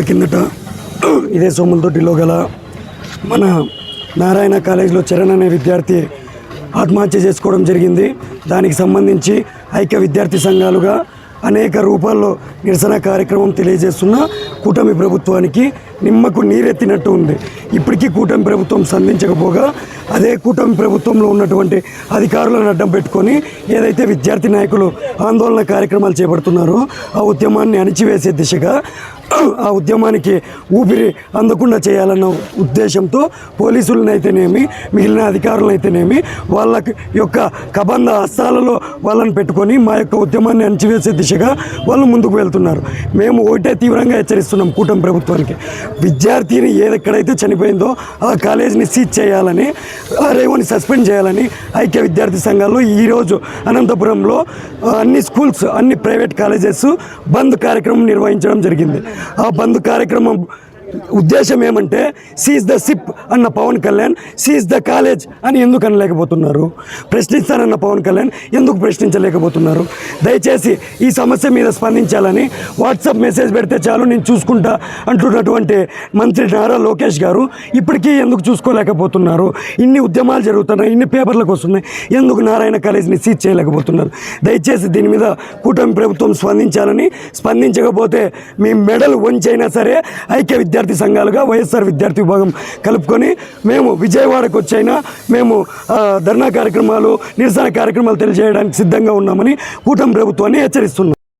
రోజుల కిందట ఇదే సోములతోటిలో గల మన నారాయణ కాలేజీలో చరణ్ అనే విద్యార్థి ఆత్మహత్య చేసుకోవడం జరిగింది. దానికి సంబంధించి ఐక్య విద్యార్థి సంఘాలుగా అనేక రూపాల్లో నిరసన కార్యక్రమం తెలియజేస్తున్న కూటమి ప్రభుత్వానికి నిమ్మకు నీరెత్తినట్టు ఉంది. ఇప్పటికీ కూటమి ప్రభుత్వం సంధించకపోగా అదే కూటమి ప్రభుత్వంలో ఉన్నటువంటి అధికారులను అడ్డం పెట్టుకొని ఏదైతే విద్యార్థి నాయకులు ఆందోళన కార్యక్రమాలు చేపడుతున్నారో ఆ ఉద్యమాన్ని అణిచివేసే దిశగా ఆ ఉద్యమానికి ఊపిరి అందకుండా చేయాలన్న ఉద్దేశంతో పోలీసులనైతేనేమి మిగిలిన అధికారులనైతేనేమి వాళ్ళ యొక్క కబంధ హస్తాలలో వాళ్ళని పెట్టుకొని మా యొక్క ఉద్యమాన్ని అణచివేసే దిశగా వాళ్ళు ముందుకు వెళ్తున్నారు. మేము ఒకటే తీవ్రంగా హెచ్చరిస్తున్నాం కూటమి ప్రభుత్వానికి. విద్యార్థిని ఏదెక్కడైతే చనిపోయిందో ఆ కాలేజీని సీజ్ చేయాలని ఆ రేవోని సస్పెండ్ చేయాలని ఐక్య విద్యార్థి సంఘాలు ఈరోజు అనంతపురంలో అన్ని స్కూల్స్ అన్ని ప్రైవేట్ కాలేజెస్ బంద్ కార్యక్రమం నిర్వహించడం జరిగింది. ఆ బంద్ కార్యక్రమం ఉద్దేశం ఏమంటే సీజ్ ద సిప్ అన్న Pawan Kalyan seize the college అని ఎందుకు అనలేకపోతున్నారు? ప్రశ్నిస్తానన్న పవన్ కళ్యాణ్ ఎందుకు ప్రశ్నించలేకపోతున్నారు? దయచేసి ఈ సమస్య మీద స్పందించాలని వాట్సాప్ మెసేజ్ పెడితే చాలు నేను చూసుకుంటా అంటున్నటువంటి మంత్రి నారా లోకేష్ గారు ఇప్పటికీ ఎందుకు చూసుకోలేకపోతున్నారు? ఇన్ని ఉద్యమాలు జరుగుతున్నాయి ఇన్ని పేపర్లకు వస్తున్నాయి ఎందుకు నారాయణ కాలేజీని సీజ్ చేయలేకపోతున్నారు? దయచేసి దీని మీద కూటమి ప్రభుత్వం స్పందించాలని స్పందించకపోతే మీ మెడల్ వంచైనా సరే ఐక్య విద్యార్థి సంఘాలుగా వైఎస్ఆర్ విద్యార్థి విభాగం కలుపుకొని మేము విజయవాడకు వచ్చైనా మేము ధర్నా కార్యక్రమాలు నిరసన కార్యక్రమాలు తెలియజేయడానికి సిద్ధంగా ఉన్నామని కూటమి ప్రభుత్వాన్ని హెచ్చరిస్తున్నాం.